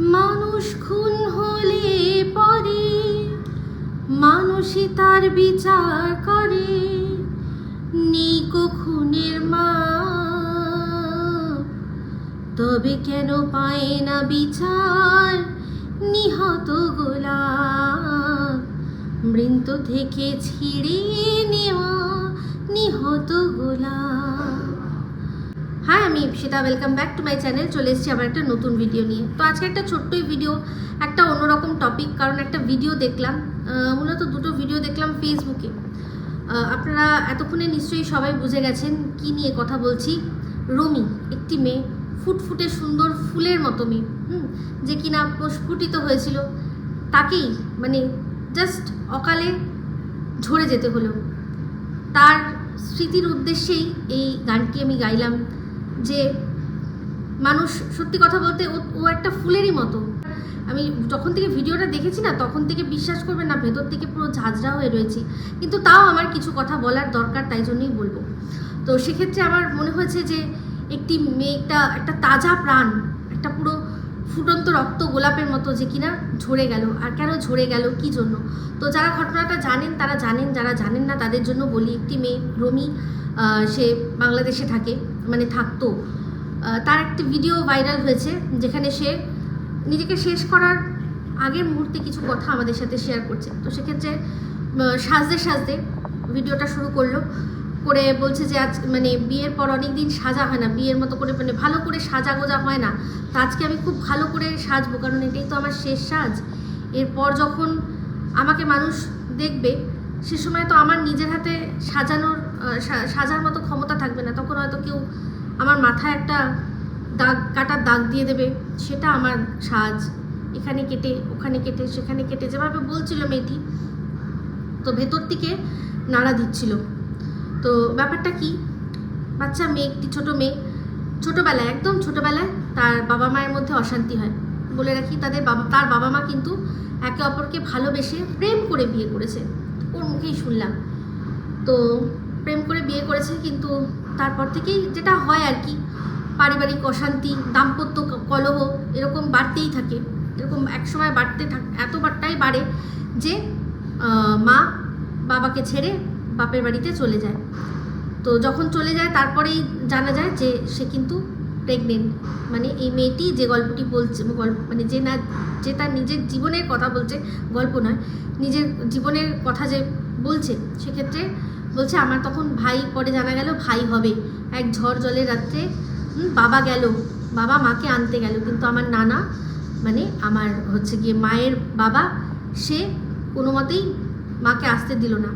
মানুষ খুন হলে পরে মানুষই তার বিচার করে। নিকো খুনের মা তবে কেন পায় না বিচার? নিহত গোলাপ বৃন্ত থেকে ছিঁড়ে নেওয়া নিহত গোলাপ। হ্যাঁ আমি Ipsita welcome back to my channel চলে এসেছি আমার একটা নতুন ভিডিও নিয়ে। তো আজকে একটা ছোট্টই ভিডিও একটা অন্যরকম টপিক কারণ একটা ভিডিও দেখলাম। মূলত দুটো ভিডিও দেখলাম ফেসবুকে আপনারা এতক্ষণে নিশ্চয়ই সবাই বুঝে গেছেন কি নিয়ে কথা বলছি। রমি একটি মেয়ে ফুটফুটে সুন্দর ফুলের মতো মেয়ে হুম, যে কিনা প্রস্ফুটিত হয়েছিল। তাকেই মানে জাস্ট অকালে ঝরে যেতে হলো। তার স্মৃতির উদ্দেশ্যেই এই গানটি আমি গাইলাম। যে মানুষ সত্যি কথা বলতে ও একটা ফুলেরই মতো। আমি যখন থেকে ভিডিওটা দেখেছি না, তখন থেকে বিশ্বাস করবে না, ভেতর থেকে পুরো ঝাঁঝরা হয়ে রয়েছি। কিন্তু তাও আমার কিছু কথা বলার দরকার, তাই জন্যই বলব। তো সেক্ষেত্রে আমার মনে হয়েছে যে একটি মেয়েটা, একটা তাজা প্রাণ, একটা পুরো ফুটন্ত রক্ত গোলাপের মতো যে কিনা ঝরে গেল। আর কেন ঝরে গেল, কি জন্য? তো যারা ঘটনাটা জানেন, তারা জানেন, যারা জানেন না, তাদের জন্য বলি, একটি মেয়ে রমি সে বাংলাদেশে থাকে। মানে থাকতো। তার একটি ভিডিও ভাইরাল হয়েছে, যেখানে সে নিজেকে শেষ করার আগের মুহূর্তে কিছু কথা আমাদের সাথে শেয়ার করছে। তো সেক্ষেত্রে সাজতে সাজতে ভিডিওটা শুরু করল, করে বলছে যে আজ মানে বিয়ের পর অনেক দিন সাজা হয় না, বিয়ের মতো করে মানে ভালো করে সাজা গোজা হয় না। তো আজকে আমি খুব ভালো করে সাজবো, কারণ এটাই তো আমার শেষ সাজ। এরপর যখন আমাকে মানুষ দেখবে, সে সময় তো আমার নিজের হাতে সাজানোর সাজার মতো ক্ষমতা থাকবে না। তখন হয়তো কেউ আমার মাথায় একটা দাগ, কাটার দাগ দিয়ে দেবে। সেটা আমার সাজ এখানে কেটে, ওখানে কেটে, সেখানে কেটে, যেভাবে বলছিল মেয়েটি, তো ভেতর থেকে নাড়া দিচ্ছিল। তো ব্যাপারটা কি? বাচ্চা মেয়ে, একটি ছোটো মেয়ে, ছোটোবেলায়, একদম ছোটোবেলায় তার বাবা মায়ের মধ্যে অশান্তি হয়। বলে রাখি, তাদের বাবা, তার বাবা মা কিন্তু একে অপরকে ভালোবেসে প্রেম করে বিয়ে করেছে। ওর মুখেই শুনলাম। তো প্রেম করে বিয়ে করেছে কিন্তু তারপর থেকেই যেটা হয় আর কি, পারিবারিক অশান্তি, দাম্পত্য কলহ এরকম বাড়তেই থাকে। এরকম একসময় বাড়তে থাক এতবারটাই বাড়ে যে মা বাবাকে ছেড়ে বাপের বাড়িতে চলে যায়। তো যখন চলে যায়, তারপরেই জানা যায় যে, সে কিন্তু প্রেগনেন্ট মানে এই মেয়েটি যে গল্পটি বলছে, গল্প মানে যে না, যে তার নিজের জীবনের কথা বলছে, গল্প নয়, নিজের জীবনের কথা যে বলছে, সেক্ষেত্রে বলছে, আমার তখন ভাই পরে জানা গেল, ভাই হবে। এক ঝড় জলের রাত্রে বাবা গেল। বাবা মাকে আনতে গেল। কিন্তু আমার নানা মানে আমার হচ্ছে গিয়ে মায়ের বাবা, সে কোনো মতেই মাকে আসতে দিল না।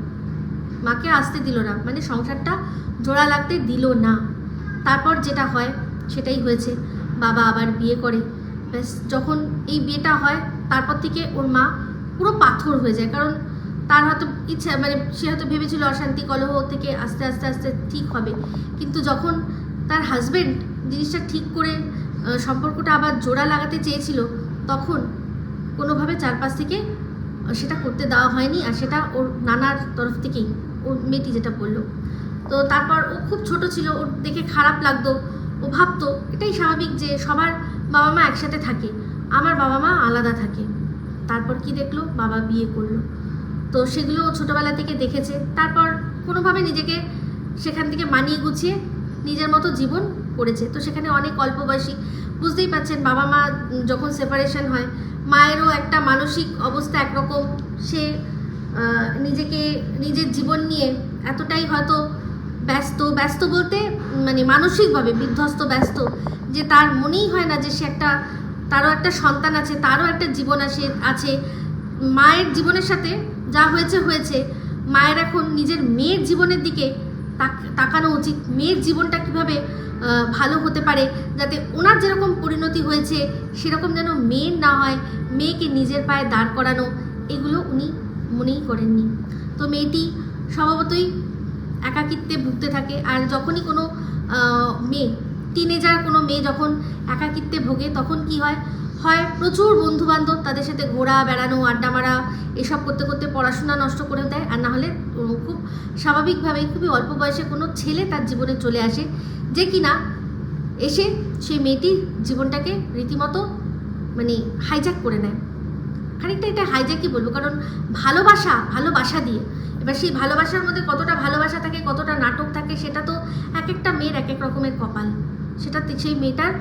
মাকে আসতে দিল না। মানে সংসারটা জোড়া লাগতে দিল না। তারপর যেটা হয়, সেটাই হয়েছে। বাবা আবার বিয়ে করে। ব্যাস, যখন এই বিয়েটা হয়, তারপর থেকে ওর মা পুরো পাথর হয়ে যায়। কারণ তার হয়তো ইচ্ছা মানে সে হয়তো ভেবেছিল অশান্তি কলহ থেকে আস্তে আস্তে আস্তে ঠিক হবে। কিন্তু যখন তার হাজব্যান্ড জিনিসটা ঠিক করে সম্পর্কটা আবার জোড়া লাগাতে চেয়েছিল, তখন কোনোভাবে চারপাশ থেকে সেটা করতে দেওয়া হয়নি আর সেটা ওর নানার তরফ থেকেই ওর মেয়েটি যেটা বলল। তো তারপর ও খুব ছোট ছিল, ওর দেখে খারাপ লাগতো, ও ভাবতো এটাই স্বাভাবিক যে সবার বাবা মা একসাথে থাকে, আমার বাবা মা আলাদা থাকে। তারপর কি দেখল? বাবা বিয়ে করল। তো সেগুলো ছোটোবেলা থেকে দেখেছে। তারপর কোনোভাবে নিজেকে সেখান থেকে মানিয়ে গুছিয়ে নিজের মতো জীবন করেছে। তো সেখানে অনেক অল্প বয়সী, বুঝতেই পারছেন, বাবা মা যখন সেপারেশন হয়, মায়েরও একটা মানসিক অবস্থা একরকম। সে নিজেকে, নিজের জীবন নিয়ে এতটাই হয়তো ব্যস্ত ব্যস্ত বলতে মানে মানসিকভাবে বিধ্বস্ত, ব্যস্ত, যে তার মনেই হয় না যে সে একটা, তারও একটা সন্তান আছে, তারও একটা জীবন আছে আছে। মায়ের জীবনের সাথে যা হয়েছে হয়েছে। মায়ের এখন নিজের মেয়ের জীবনের দিকে তাকানো উচিত। মেয়ের জীবনটা কীভাবে ভালো হতে পারে, যাতে ওনার যেরকম পরিণতি হয়েছে, সেরকম যেন মেয়ের না হয়, মেয়েকে নিজের পায়ে দাঁড় করানো, এগুলো উনি মনেই করেননি। তো মেয়েটি স্বভাবতই একাকিত্বে ভুগতে থাকে, আর যখনই কোনো মেয়ে টিনেজার কোনো মেয়ে যখন একাকিত্বে ভোগে, তখন কি হয়? হয় প্রচুর বন্ধু বান্ধব তাদের সাথে ঘোরা, বেড়ানো, আড্ডা মারা, এসব করতে করতে পড়াশোনা নষ্ট করে দেয়। আর না হলে খুব স্বাভাবিকভাবেই খুবই অল্প বয়সে কোনো ছেলে তার জীবনে চলে আসে যে কিনা এসে সেই মেয়েটির জীবনটাকে রীতিমতো মানে হাইজ্যাক করে নেয়। খানিকটা এটা হাইজ্যাকই বলব, কারণ ভালোবাসা ভালোবাসা দিয়ে। এবার সেই ভালোবাসার মধ্যে কতটা ভালোবাসা থাকে, কতটা নাটক থাকে, সেটা তো এক একটা মেয়ের এক এক রকমের কপাল। সেটা সেই মেয়েটার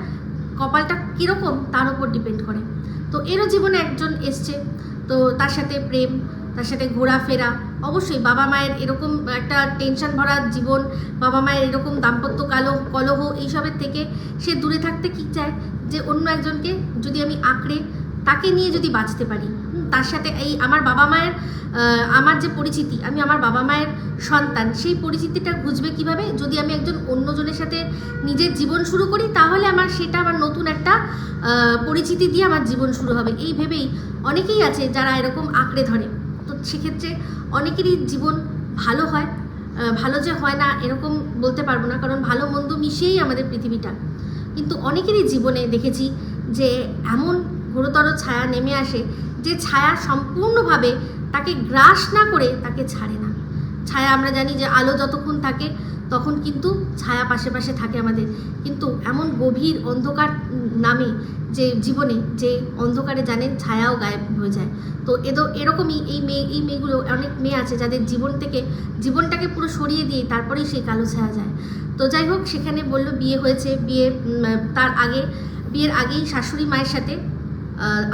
কপালটা কীরকম তার উপর ডিপেন্ড করে। তো এরও জীবনে একজন এসছে। তো তার সাথে প্রেম, তার সাথে ঘোরাফেরা, অবশ্যই বাবা মায়ের এরকম একটা টেনশন ভরা জীবন, বাবা মায়ের এরকম দাম্পত্য কালো, কলহ এইসবের থেকে সে দূরে থাকতে কি চায়? যে অন্য একজনকে যদি আমি আঁকড়ে তাকে নিয়ে যদি বাঁচতে পারি। তার সাথে এই আমার বাবা মায়ের আমার যে পরিচিতি, আমি আমার বাবা মায়ের সন্তান, সেই পরিচিতিটা বুঝবে কীভাবে? যদি আমি একজন অন্যজনের সাথে নিজের জীবন শুরু করি, তাহলে আমার সেটা আমার নতুন একটা পরিচিতি দিয়ে আমার জীবন শুরু হবে। এই ভেবেই অনেকেই আছে যারা এরকম আঁকড়ে ধরে। তো সেক্ষেত্রে অনেকেরই জীবন ভালো হয় ভালো যে হয় না এরকম বলতে পারব না, কারণ ভালো মন্দ মিশিয়েই আমাদের পৃথিবীটা। কিন্তু অনেকেরই জীবনে দেখেছি যে এমন ঘোরতর ছায়া নেমে আসে যে ছায়া সম্পূর্ণভাবে তাকে গ্রাস না করে তাকে ছাড়ে না। ছায়া আমরা জানি যে আলো যতক্ষণ থাকে তখন কিন্তু ছায়া পাশে পাশে থাকে আমাদের। কিন্তু এমন গভীর অন্ধকার নামে যে জীবনে যে অন্ধকারে জানেন ছায়াও গায়েব হয়ে যায়। তো এদো এরকমই এই মেয়ে, এই মেয়েগুলো অনেক মেয়ে আছে যাদের জীবন থেকে, জীবনটাকে পুরো সরিয়ে দিয়ে তারপরেই সেই কালো ছায়া যায়। তো যাই হোক, সেখানে বলল বিয়ে হয়েছে, বিয়ে তার আগে, বিয়ের আগেই শাশুড়ি মায়ের সাথে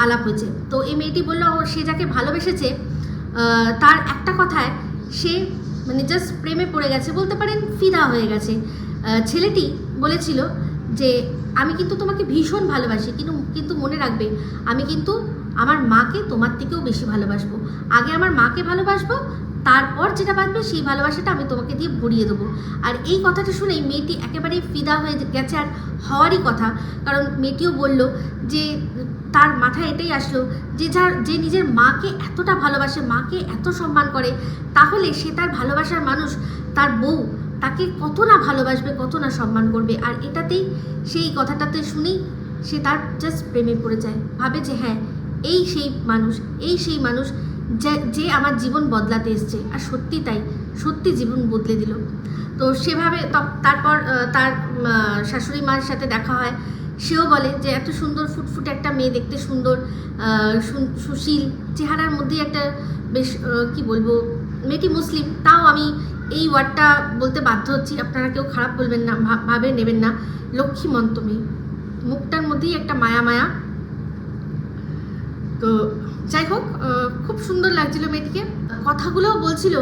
আলাপ হয়েছে। তো এই মেয়েটি বলল সে যাকে ভালোবেসেছে তার একটা কথায় সে মানে জাস্ট প্রেমে পড়ে গেছে, বলতে পারেন ফিদা হয়ে গেছে। ছেলেটি বলেছিল যে, আমি কিন্তু তোমাকে ভীষণ ভালোবাসি, কিন্তু কিন্তু মনে রাখবে, আমি কিন্তু আমার মাকে তোমার থেকেও বেশি ভালোবাসবো। আগে আমার মাকে ভালোবাসবো, তারপর যেটা বাঁচবে, সেই ভালোবাসাটা আমি তোমাকে দিয়ে ভরিয়ে দেবো। আর এই কথাটা শুনেই মেয়েটি একেবারেই ফিদা হয়ে গেছে আর হওয়ারই কথা। কারণ মেয়েটিও বলল যে তার মাথায় এটাই আসলো যে যার, যে নিজের মাকে এতটা ভালোবাসে, মাকে এত সম্মান করে, তাহলে সে তার ভালোবাসার মানুষ, তার বউ তাকে কত না ভালোবাসবে, কত না সম্মান করবে। আর এটাতেই সেই কথাটাতে শুনেই সে তার জাস্ট প্রেমে পড়ে যায়। ভাবে যে হ্যাঁ এই সেই মানুষ, এই সেই মানুষ যে আমার জীবন বদলাতে এসছে। আর সত্যি তাই, সত্যি জীবন বদলে দিল। তো সেভাবে তারপর তার শাশুড়ি মার সাথে দেখা হয়। সেও বলে যে, এত সুন্দর, ফুটফুটে একটা মেয়ে দেখতে সুন্দর সুশীল, চেহারার মধ্যেই একটা বেশ কি বলব, মেয়েটি মুসলিম, তাও আমি এই ওয়ার্ডটা বলতে বাধ্য হচ্ছি। আপনারা কেউ খারাপ বলবেন না ভাবে নেবেন না। লক্ষ্মীমন্ত মেয়ে মুখটার মধ্যেই একটা মায়া মায়া। তো যাই হোক খুব সুন্দর লাগছিল মেয়েটিকে। কথাগুলোও বলছিল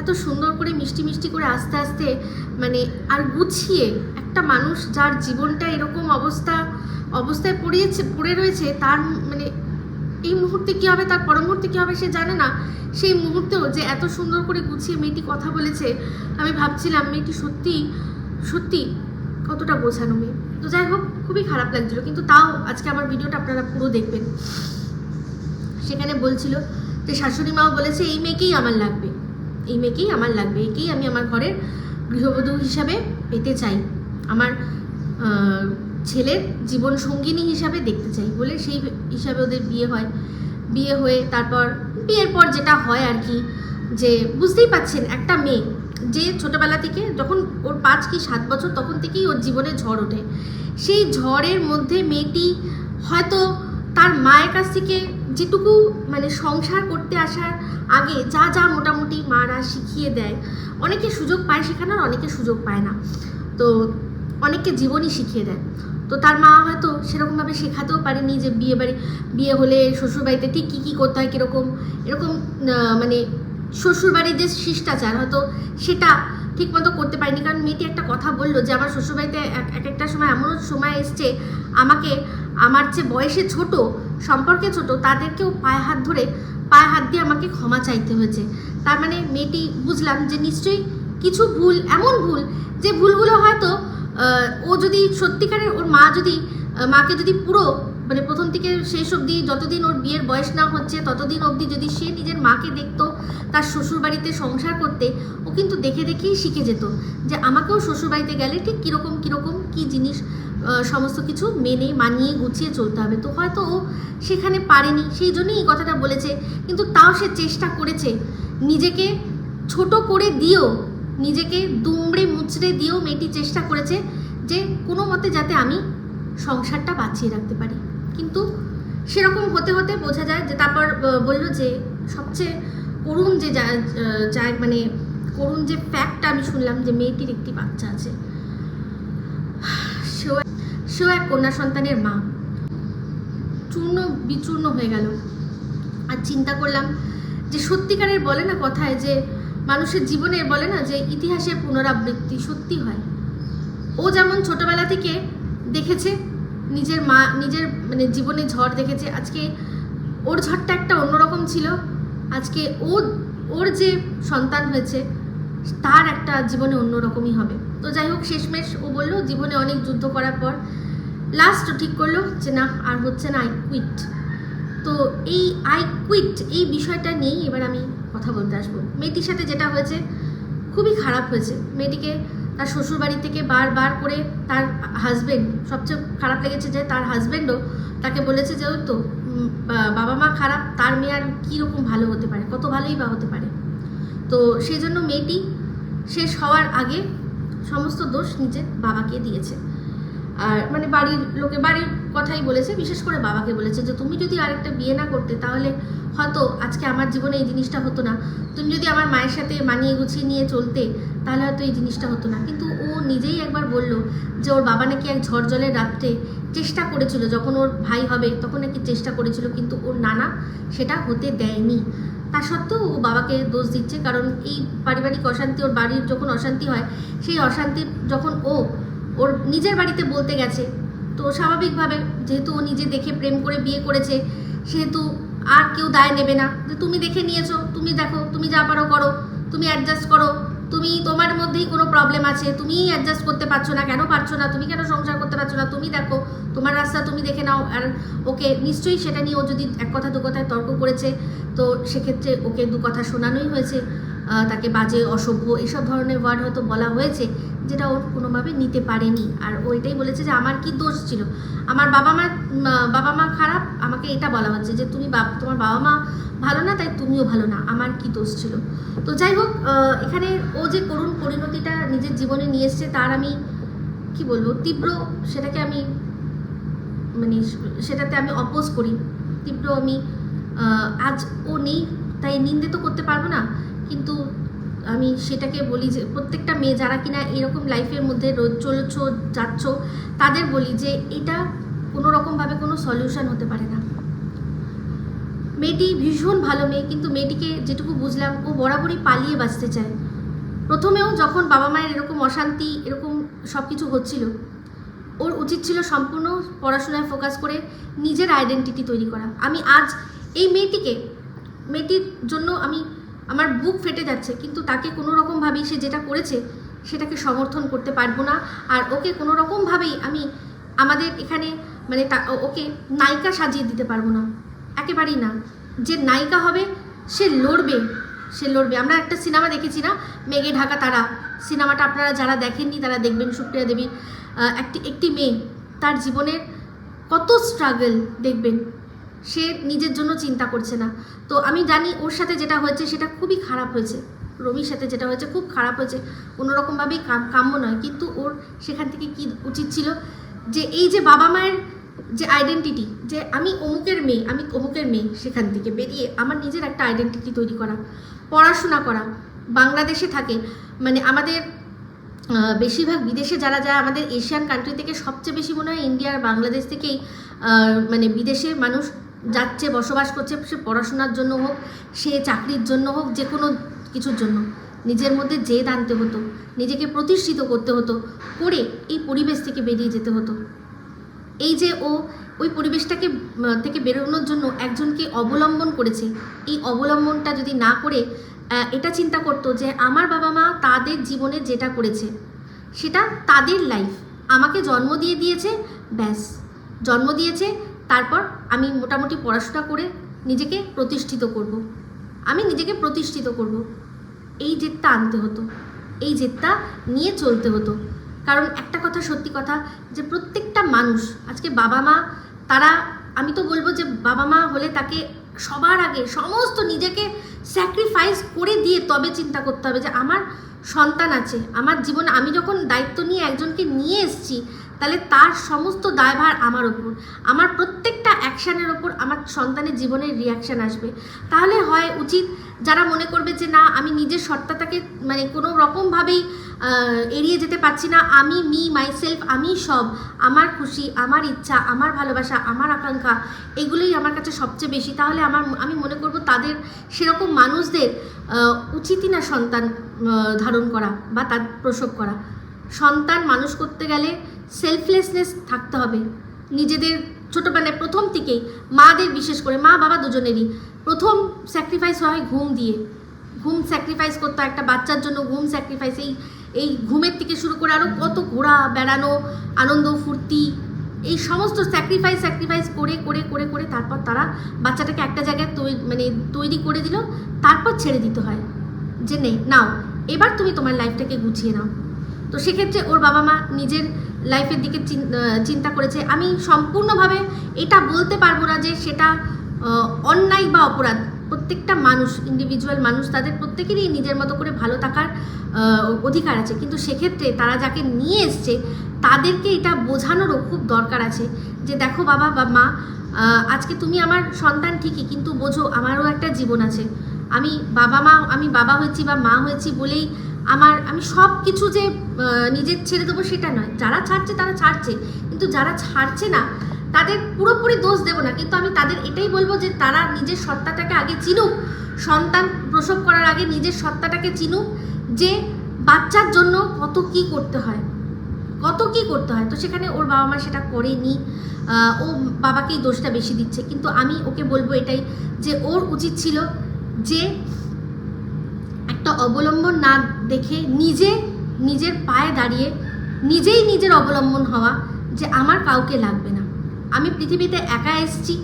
এত সুন্দর করে মিষ্টি মিষ্টি করে আস্তে আস্তে মানে আর গুছিয়ে একটা মানুষ যার জীবনটা এরকম অবস্থা, অবস্থায় পড়িয়েছে, পড়ে রয়েছে, তার মানে এই মুহূর্তে কী হবে, তার পর মুহূর্তে কী হবে সে জানে না। সেই মুহূর্তেও যে এত সুন্দর করে গুছিয়ে মেয়েটি কথা বলেছে, আমি ভাবছিলাম মেয়েটি সত্যি সত্যি কতটা বোঝানো মেয়ে। তো যাই হোক, খুবই খারাপ লাগছিল, কিন্তু তাও আজকে আমার ভিডিওটা আপনারা পুরো দেখবেন। সেখানে বলছিল যে শাশুড়ি মাও বলেছে, এই মেয়েকেই আমার লাগবে। এই মেয়েকেই আমার লাগবে, একেই আমি আমার ঘরের গৃহবধূ হিসাবে পেতে চাই, আমার ছেলের জীবন সঙ্গিনী হিসাবে দেখতে চাই বলে সেই হিসাবে ওদের বিয়ে হয়। বিয়ে হয়ে তারপর, বিয়ের পর যেটা হয় আর কি, যে বুঝতেই পাচ্ছেন একটা মেয়ে, যে ছোটবেলা থেকে যখন ওর পাঁচ কি সাত বছর তখন থেকেই ওর জীবনে ঝড় ওঠে। সেই ঝড়ের মধ্যে মেয়েটি হয়তো তার মায়ের কাছ থেকে যেটুকু মানে সংসার করতে আসার আগে যা যা মোটামুটি মারা শিখিয়ে দেয়, অনেকে সুযোগ পায় শেখানোর অনেকে সুযোগ পায় না। তো অনেককে জীবনই শিখিয়ে দেয়। তো তার মা হয়তো সেরকমভাবে শেখাতেও পারেনি যে বিয়ে বাড়ি, বিয়ে হলে শ্বশুরবাড়িতে ঠিক কী কী করতে হয়, কীরকম, এরকম মানে শ্বশুরবাড়ির যে শিষ্টাচার হয়তো সেটা ঠিক মতো করতে পারিনি। কারণ মেয়েটি একটা কথা বলল যে, আমার শ্বশুরবাড়িতে এক এক একটা সময় এমনও সময় এসছে, আমাকে আমার যে বয়সে ছোট, সম্পর্কে ছোট, তাদেরকেও পায়ে হাত ধরে, পায়ে হাত দিয়ে আমাকে ক্ষমা চাইতে হয়েছে। তার মানে মেয়েটি বুঝলাম যে নিশ্চয়ই কিছু ভুল, এমন ভুল, যে ভুলগুলো হয়তো ও যদি সত্যিকারের ওর মা যদি মাকে যদি পুরো মানে প্রথম থেকে শেষ অবধি যতদিন ওর বিয়ের বয়স না হচ্ছে, ততদিন অবধি যদি সে নিজের মাকে দেখতো, তার শ্বশুরবাড়িতে সংসার করতে, ও কিন্তু দেখে দেখেই শিখে যেত যে আমাকেও শ্বশুরবাড়িতে গেলে ঠিক কীরকম কীরকম, কী জিনিস সমস্ত কিছু মেনে, মানিয়ে, গুছিয়ে চলতে হবে। তো হয়তো ও সেখানে পারেনি, সেই জন্যই এই কথাটা বলেছে। কিন্তু তাও সে চেষ্টা করেছে। নিজেকে ছোট করে দিয়েও, নিজেকে দুমড়ে মুচড়ে দিয়েও মেয়েটি চেষ্টা করেছে যে কোনো মতে যাতে আমি সংসারটা বাঁচিয়ে রাখতে পারি। কিন্তু সেরকম হতে হতে বোঝা যায় যে তারপর বলল যে সবচেয়ে করুণ যে যা- যা মানে করুণ যে ফ্যাক্টটা আমি শুনলাম যে মেয়েটির একটি বাচ্চা আছে। সেও এক কন্যা সন্তানের মা। চূর্ণ বিচূর্ণ হয়ে গেল। আর চিন্তা করলাম যে সত্যিকারের বলে না কথায় যে মানুষের জীবনে বলে না যে ইতিহাসের পুনরাবৃত্তি সত্যি হয়। ও যেমন ছোটবেলা থেকে দেখেছে, নিজের মা, নিজের মানে জীবনে ঝড় দেখেছে, আজকে ওর ঝড়টা একটা অন্যরকম ছিল। আজকে ও ওর যে সন্তান হয়েছে তার একটা জীবনে অন্যরকমই হবে। তো যাই হোক, শেষমেশ ও বলল, জীবনে অনেক যুদ্ধ করার পর লাস্ট ঠিক করল যে না, আর হচ্ছে না আই কুইট তো এই আই কুইট এই বিষয়টা নিয়েই এবার আমি কথা বলতে আসব। মেয়েটির সাথে যেটা হয়েছে, খুবই খারাপ হয়েছে। মেয়েটিকে তার শ্বশুর বাড়ি থেকে বারবার করে তার হাজবেন্ড সবচেয়ে খারাপ লেগেছে যে তার হাজবেন্ডও তাকে বলেছে যে তো বাবা মা খারাপ, তার মেয়ে আর কীরকম ভালো হতে পারে, কত ভালোই বা হতে পারে? তো সেই জন্য মেয়েটি শেষ হওয়ার আগে সমস্ত দোষ নিজের বাবাকে দিয়েছে। আর মানে বাড়ির লোকে, বাড়ির কথাই বলেছে, বিশেষ করে বাবাকে বলেছে যে, তুমি যদি আরেকটা বিয়ে না করতে, তাহলে হয়তো আজকে আমার জীবনে এই জিনিসটা হতো না। তুমি যদি আমার মায়ের সাথে মানিয়ে গুছিয়ে নিয়ে চলতে, তাহলে হয়তো এই জিনিসটা হতো না। কিন্তু ও নিজেই একবার বলল যে, ওর বাবা নাকি এক ঝড় জলের রাত্রে চেষ্টা করেছিল, যখন ওর ভাই হবে, তখন নাকি চেষ্টা করেছিল, কিন্তু ওর নানা সেটা হতে দেয়নি। তা সত্ত্বেও ও বাবাকে দোষ দিচ্ছে, কারণ এই পারিবারিক অশান্তি, ওর বাড়ির যখন অশান্তি হয়, সেই অশান্তি যখন ও ওর নিজের বাড়িতে বলতে গেছে, তো স্বাভাবিকভাবে যেহেতু ও নিজে দেখে প্রেম করে বিয়ে করেছে, সেহেতু আর কেউ দায় নেবে না। যে তুমি দেখে নিয়েছো, তুমি দেখো, তুমি যা পারো করো, তুমি অ্যাডজাস্ট করো। তুমি তোমার মধ্যেই কোনো প্রবলেম আছে তুমি অ্যাডজাস্ট করতে পারছ না, কেন পারছ না, তুমি কেন সংসার করতে পারছ না, তুমি দেখো, তোমার রাস্তা তুমি দেখে নাও। আর ওকে নিশ্চয়ই সেটা নিয়ে ও যদি এক কথা, দু কথায় তর্ক করেছে, তো সেক্ষেত্রে ওকে দু কথা শোনানোই হয়েছে। তাকে বাজে, অসভ্য, এসব ধরনের ওয়ার্ড হয়তো বলা হয়েছে। যেটা ওর কোনোভাবে নিতে পারেনি। আর ও এটাই বলেছে যে আমার কি দোষ ছিল? আমার বাবা মা বাবা মা খারাপ, আমাকে এটা বলা হচ্ছে যে তুমি তোমার বাবা মা ভালো না, তাই তুমিও ভালো না, আমার কি দোষ ছিল? তো যাই হোক এখানে ও যে করুণ পরিণতিটা নিজের জীবনে নিয়ে এসছে, তার আমি, কি বলব, তীব্র সেটাকে আমি মানে সেটাতে আমি অপোজ করি। তীব্র আমি আজ ও নেই, তাই নিন্দে তো করতে পারব না, কিন্তু আমি সেটাকে বলি যে প্রত্যেকটা মেয়ে যারা কিনা এরকম লাইফের মধ্যে রোজ চলছ, যাচ্ছ, তাদের বলি যে এটা কোনো রকমভাবে কোনো সলিউশন হতে পারে না। মেয়েটি ভীষণ ভালো মেয়ে, কিন্তু মেয়েটিকে যেটুকু বুঝলাম, ও বরাবরই পালিয়ে বাঁচতে চায়। প্রথমেও যখন বাবা মায়ের এরকম অশান্তি, এরকম সব কিছু হচ্ছিল, ওর উচিত ছিল সম্পূর্ণ পড়াশোনায় ফোকাস করে নিজের আইডেন্টিটি তৈরি করা। আমি আজ এই মেয়েটিকে, মেয়েটির জন্য আমি আমার বুক ফেটে যাচ্ছে, কিন্তু তাকে কোনো রকমভাবেই সে যেটা করেছে সেটাকে সমর্থন করতে পারব না। আর ওকে কোনো রকমভাবেই আমি আমাদের এখানে মানে ওকে নায়িকা সাজিয়ে দিতে পারব না। একেবারেই না। যে নায়িকা হবে, সে লড়বে সে লড়বে। আমরা একটা সিনেমা দেখেছি না, মেঘে ঢাকা তারা। সিনেমাটা আপনারা যারা দেখেননি, তারা দেখবেন সুপ্রিয়া দেবীর একটি একটি মেয়ে। তার জীবনের কত স্ট্রাগল দেখবেন। সে নিজের জন্য চিন্তা করছে না। তো আমি জানি ওর সাথে যেটা হয়েছে সেটা খুবই খারাপ হয়েছে। রবির সাথে যেটা হয়েছে খুব খারাপ হয়েছে। কোনোরকমভাবেই কাম- কাম্য নয়। কিন্তু ওর সেখান থেকে কি উচিত ছিল যে এই যে বাবা মায়ের যে আইডেন্টিটি যে আমি অমুকের মেয়ে, আমি অমুকের মেয়ে সেখান থেকে বেরিয়ে আমার নিজের একটা আইডেন্টিটি তৈরি করা, পড়াশোনা করা, বাংলাদেশে থাকে। মানে আমাদের বেশিরভাগ বিদেশে যারা যায় আমাদের এশিয়ান কান্ট্রি থেকে সবচেয়ে বেশি মনে হয় ইন্ডিয়া আর বাংলাদেশ থেকেই মানে বিদেশে মানুষ যাচ্ছে, বসবাস করছে, সে পড়াশোনার জন্য হোক, সে চাকরির জন্য হোক, যে কোনো কিছুর জন্য। নিজের মধ্যে জেদ আনতে হতো, নিজেকে প্রতিষ্ঠিত করতে হতো, করে এই পরিবেশ থেকে বেরিয়ে যেতে হতো। এই যে ও ওই পরিবেশটাকে থেকে বেরোনোর জন্য একজনকে অবলম্বন করেছে, এই অবলম্বনটা যদি না করে এটা চিন্তা করতো যে আমার বাবা মা তাদের জীবনে যেটা করেছে, সেটা তাদের লাইফ আমাকে জন্ম দিয়ে দিয়েছে, ব্যাস। জন্ম দিয়েছে তারপর আমি মোটামুটি পড়াশোনা করে নিজেকে প্রতিষ্ঠিত করব। আমি নিজেকে প্রতিষ্ঠিত করব। এই জেদটা আনতে হতো এই জেদটা নিয়ে চলতে হতো কারণ একটা কথা সত্যি কথা যে প্রত্যেকটা মানুষ, আজকে বাবা মা, তারা, আমি তো বলব যে বাবা মা হলে তাকে সবার আগে সমস্ত নিজেকে স্যাক্রিফাইস করে দিয়ে তবে চিন্তা করতে হবে যে আমার সন্তান আছে, আমার জীবনে আমি যখন দায়িত্ব নিয়ে একজনকে নিয়ে এসেছি তাহলে তার সমস্ত দায়ভার আমার ওপর আমার প্রত্যেকটা অ্যাকশানের ওপর আমার সন্তানের জীবনের রিয়াকশান আসবে। তাহলে হয় উচিত যারা মনে করবে যে, না, আমি নিজের সত্তাটাকে মানে কোনো রকমভাবেই এড়িয়ে যেতে পারছি না। আমি মি মাইসেলফ আমি সব। আমার খুশি, আমার ইচ্ছা, আমার ভালোবাসা, আমার আকাঙ্ক্ষা, এগুলোই আমার কাছে সবচেয়ে বেশি। তাহলে আমার, আমি মনে করব তাদের সেরকম মানুষদের উচিতই না সন্তান ধারণ করা বা তার প্রসব করা। সন্তান মানুষ করতে গেলে সেলফলেসনেস থাকতে হবে। নিজেদের ছোটোবেলায় প্রথম থেকেই মাদের বিশেষ করে, মা বাবা দুজনেরই প্রথম স্যাক্রিফাইস হয় ঘুম দিয়ে। ঘুম স্যাক্রিফাইস করতে, একটা বাচ্চার জন্য ঘুম স্যাক্রিফাইস এই এই ঘুমের থেকে শুরু করে আরও কত ঘোরা, বেড়ানো, আনন্দ, ফুর্তি, এই সমস্ত স্যাক্রিফাইস স্যাক্রিফাইস করে করে করে করে তারপর তারা বাচ্চাটাকে একটা জায়গায় মানে তৈরি করে দিল, তারপর ছেড়ে দিতে হয়। যে নেই, নাও, এবার তুমি তোমার লাইফটাকে গুছিয়ে নাও। তো সেক্ষেত্রে ওর বাবা মা নিজের লাইফের দিকে চিন- চিন্তা করেছে। আমি সম্পূর্ণভাবে এটা বলতে পারব না যে সেটা অন্যায় বা অপরাধ। প্রত্যেকটা মানুষ ইন্ডিভিজুয়াল মানুষ, তাদের প্রত্যেকেরই নিজের মতো করে ভালো থাকার অধিকার আছে। কিন্তু সেক্ষেত্রে তারা যাকে নিয়ে এসছে, তাদেরকে এটা বোঝানোরও খুব দরকার আছে যে, দেখো বাবা বা মা আজকে তুমি আমার সন্তান ঠিকই, কিন্তু বোঝো আমারও একটা জীবন আছে। আমি বাবা মা, আমি বাবা হয়েছি বা মা হয়েছি বলেই আমার, আমি সব কিছু যে নিজের ছেড়ে দেবো সেটা নয়। যারা ছাড়ছে, তারা ছাড়ছে। কিন্তু যারা ছাড়ছে না, তাদের পুরোপুরি দোষ দেবো না। কিন্তু আমি তাদের এটাই বলব যে, তারা নিজের সত্তাটাকে আগে চিনুক। সন্তান প্রসব করার আগে নিজের সত্তাটাকে চিনুক যে, বাচ্চার জন্য কত কি করতে হয়। কত কি করতে হয়। তো সেখানে ওর বাবা মা সেটা করেনি। ও বাবাকেই দোষটা বেশি দিচ্ছে। কিন্তু আমি ওকে বলব এটাই যে, ওর উচিত ছিল যে অবলম্বন না দেখে নিজে নিজের পায়ে দাঁড়িয়ে নিজেই নিজের অবলম্বন হওয়া যে আমার কাউকে লাগবে না। আমি পৃথিবীতে একা এসছি,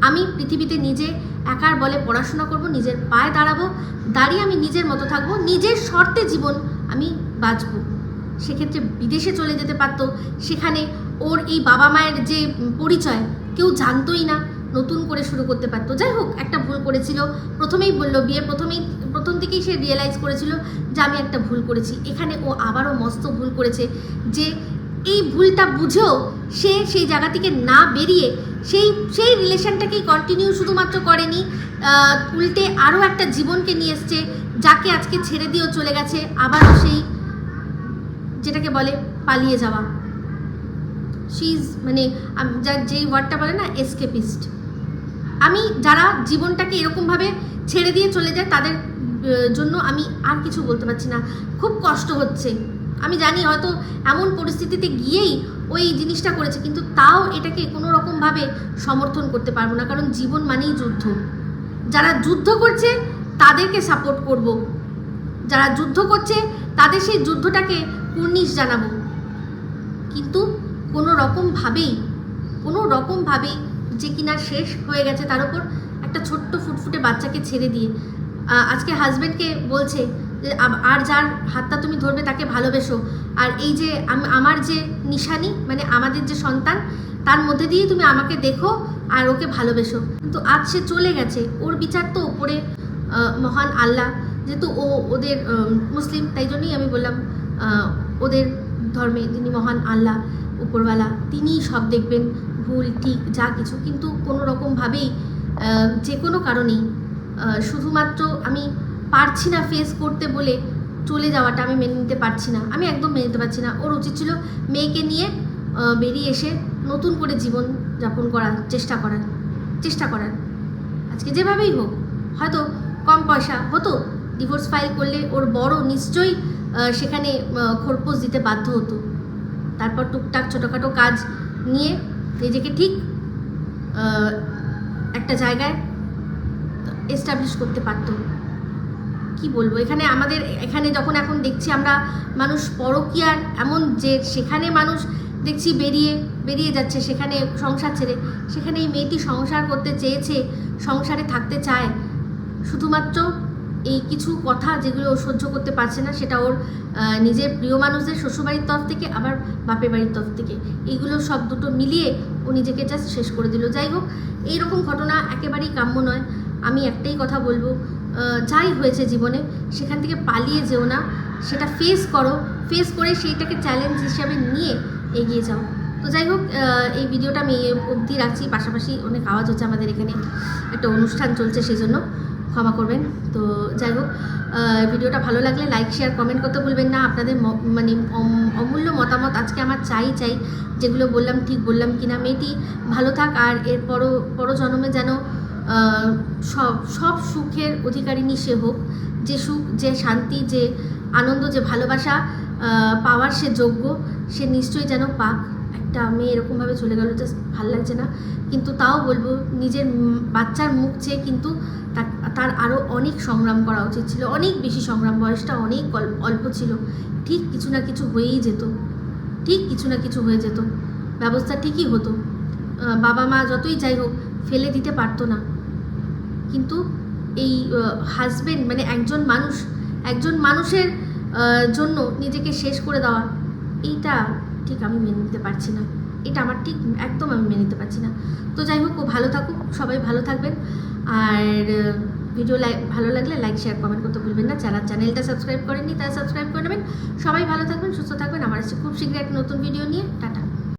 আমি পৃথিবীতে নিজে একার বলে পড়াশোনা করব, নিজের পায়ে দাঁড়াবো, দাঁড়িয়ে আমি নিজের মতো থাকব, নিজের শর্তে জীবন আমি বাঁচবো। সেক্ষেত্রে বিদেশে চলে যেতে পারতো, সেখানে ওর এই বাবা মায়ের যে পরিচয় কেউ জানতোই না নতুন করে শুরু করতে পারতো। যাই হোক, একটা ভুল করেছিল। প্রথমেই বলল বিয়ে প্রথমেই, প্রথম থেকেই সে রিয়েলাইজ করেছিল যে আমি একটা ভুল করেছি। এখানে ও আবারও মস্ত ভুল করেছে যে এই ভুলটা বুঝেও সে সেই জায়গা থেকে না বেরিয়ে সেই সেই রিলেশনটাকেই কন্টিনিউ শুধুমাত্র করেনি। উল্টে আরও একটা জীবনকে নিয়ে এসছে, যাকে আজকে ছেড়ে দিয়েও চলে গেছে, আবারও সেই যেটাকে বলে পালিয়ে যাওয়া। শিজ মানে আম- যা যেই ওয়ার্ডটা বলে না এসকেপিস্ট আমি যারা জীবনটাকে এরকমভাবে ছেড়ে দিয়ে চলে যায়, তাদের জন্য আমি আর কিছু বলতে পারছি না। খুব কষ্ট হচ্ছে। আমি জানি হয়তো এমন পরিস্থিতিতে গিয়েই ওই জিনিসটা করেছে, কিন্তু তাও এটাকে কোনো রকমভাবে সমর্থন করতে পারব না, কারণ জীবন মানেই যুদ্ধ। যারা যুদ্ধ করছে, তাদেরকে সাপোর্ট করব। যারা যুদ্ধ করছে, তাদের সেই যুদ্ধটাকে কুর্নিশ জানাব। কিন্তু কোনো রকমভাবেই কোনো রকমভাবেই যে কিনা শেষ হয়ে গেছে তার উপর একটা ছোট্ট ফুটফুটে বাচ্চাকে ছেড়ে দিয়ে। আজকে হাজব্যান্ডকে বলছে যে আর যার হাতটা তুমি ধরবে তাকে ভালোবেসো। আর এই যে আমার যে নিশানি মানে আমাদের যে সন্তান, তার মধ্যে দিয়ে তুমি আমাকে দেখো আর ওকে ভালোবেসো। কিন্তু আজ সে চলে গেছে। ওর বিচার তো ওপরে মহান আল্লাহ। যেহেতু ও ওদের মুসলিম, তাই জন্যই আমি বললাম ওদের ধর্মে যিনি মহান আল্লাহ, উপরওয়ালা, তিনিই সব দেখবেন। ভুল, ঠিক, যা কিছু। কিন্তু কোনো রকমভাবেই যে কোনো কারণেই শুধুমাত্র আমি পারছি না ফেস করতে বলে চলে যাওয়াটা আমি মেনে নিতে পারছি না। আমি একদম মেনে নিতে পারছি না। ওর উচিত ছিল মেয়েকে নিয়ে বেরিয়ে এসে নতুন করে জীবন যাপন করার চেষ্টা করার চেষ্টা করার। আজকে যেভাবেই হোক, হয়তো কম পয়সা হতো ডিভোর্স ফাইল করলে ওর বড় নিশ্চয়ই সেখানে খোরপোশ দিতে বাধ্য হতো। তারপর টুকটাক ছোটোখাটো কাজ নিয়ে নিজেকে ঠিক একটা জায়গায় এস্টাবলিশ করতে পারতো। কি বলব? এখানে আমাদের, এখানে যখন এখন দেখছি আমরা মানুষ পরকীয়ার এমন যে সেখানে মানুষ দেখছি বেরিয়ে বেরিয়ে যাচ্ছে, সেখানে সংসার ছেড়ে, সেখানে এই মেয়েটি সংসার করতে চেয়েছে, সংসারে থাকতে চায়, শুধুমাত্র এই কিছু কথা যেগুলো ও সহ্য করতে পারছে না, সেটা ওর নিজের প্রিয় মানুষদের শ্বশুরবাড়ির তরফ থেকে, আবার বাপের বাড়ির তরফ থেকে। এইগুলো সব দুটো মিলিয়ে ও নিজেকে জাস্ট শেষ করে দিল। যাই হোক, এইরকম ঘটনা একেবারেই কাম্য নয়। আমি একটাই কথা বলব যাই হয়েছে জীবনে, সেখান থেকে পালিয়ে যেও না। সেটা ফেস করো। ফেস করে সেইটাকে চ্যালেঞ্জ হিসাবে নিয়ে এগিয়ে যাও। তো যাই হোক এই ভিডিওটা আমি অবধি রাখছি। পাশাপাশি অনেক আওয়াজ হচ্ছে আমাদের এখানে। একটা অনুষ্ঠান চলছে সেই জন্য। ক্ষমা করবেন। তো যাই হোক ভিডিওটা ভালো লাগলে লাইক শেয়ার কমেন্ট করতে ভুলবেন না। আপনাদের মানে অম- অমূল্য মতামত আজকে আমার চাই চাই। যেগুলো বললাম ঠিক বললাম কিনা, মেয়েটি ভালো থাক। আর এর পরও পর জন্মে যেন সব সব সুখের অধিকারিণী সে হোক। যে সুখ, যে শান্তি, যে আনন্দ, যে ভালোবাসা পাওয়ার সে যোগ্য, সে নিশ্চয়ই যেন পাক। একটা মেয়ে এরকমভাবে চলে গেল জাস্ট ভালো লাগছে না। কিন্তু তাও বলব, নিজের বাচ্চার মুখ চেয়ে কিন্তু তার আরও অনেক সংগ্রাম করা উচিত ছিল, অনেক বেশি সংগ্রাম, বয়সটা অনেক অল- অল্প ছিল। ঠিক কিছু না কিছু হয়েই যেত, ঠিক কিছু না কিছু হয়ে যেত। ব্যবস্থা ঠিকই হতো। বাবা মা যতই যাই হোক, ফেলে দিতে পারতো না। কিন্তু এই হাজবেন্ড মানে একজন মানুষ, একজন মানুষের জন্য নিজেকে শেষ করে দেওয়া, এইটা ঠিক আমি মেনে নিতে পারছি না। এটা আমার ঠিক একদম আমি মেনে নিতে পারছি না। তো যাই হোক, ও ভালো থাকুক, সবাই ভালো থাকবেন। আর ভিডিও লাইক ভালো লাগলে লাইক শেয়ার কমেন্ট করতে ভুলবেন না। যারা চ্যানেলটা সাবস্ক্রাইব করেননি, তারা সাবস্ক্রাইব করে নেবেন। সবাই ভালো থাকবেন, সুস্থ থাকবেন। আমার খুব শীঘ্রই একটা নতুন ভিডিও নিয়ে। টাটা।